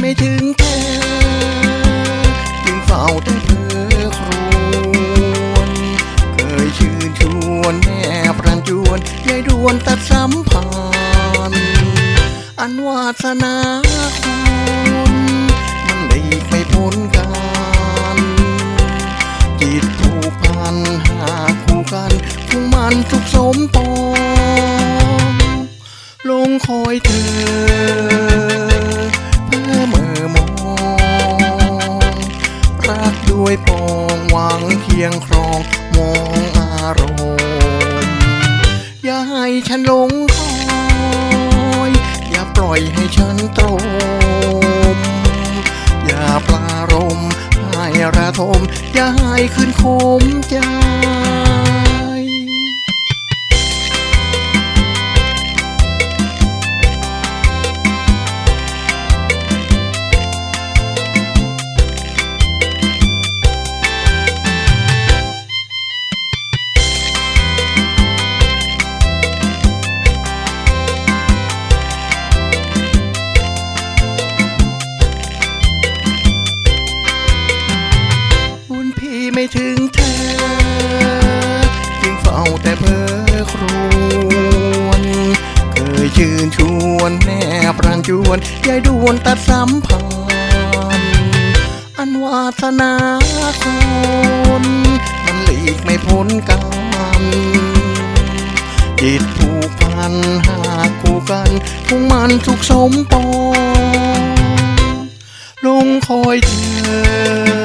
ไม่ถึงแค่ยิ่งเฝ้าแต่เธอครวญเคยชื่นชวนแอบรันจวนยายดวนตัดสัมพันอันวาสนาคุณมันได้ไม่พ้นกันจิตผูกพันหาคู่กันคงมันทุกสมปองลงคอยเธอ ยงครองมองอารมณ์อย่าให้ฉันหลงคอยอย่าปล่อยให้ฉันตรมอย่าปลารมให้ระทมอย่าให้ขึ้นคมใจ ไม่ถึงเธอจึงเฝ้าแต่เพ้อครวญเคยชื่นชวนแนบรันจวนยายดวนตัดสัมพันธ์อันวาสนาคนมันหลีกไม่พ้นกันจิตผูกพันหากคู่กันคงมันทุกสมปองลงคอยเธอ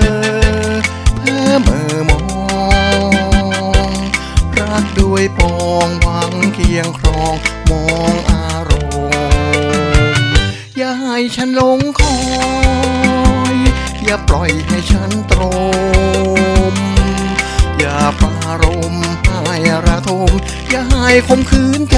ฉันหลงคอย อย่าปล่อยให้ฉันตรม อย่าปรารมให้ระทม อย่าให้คมคืนใจ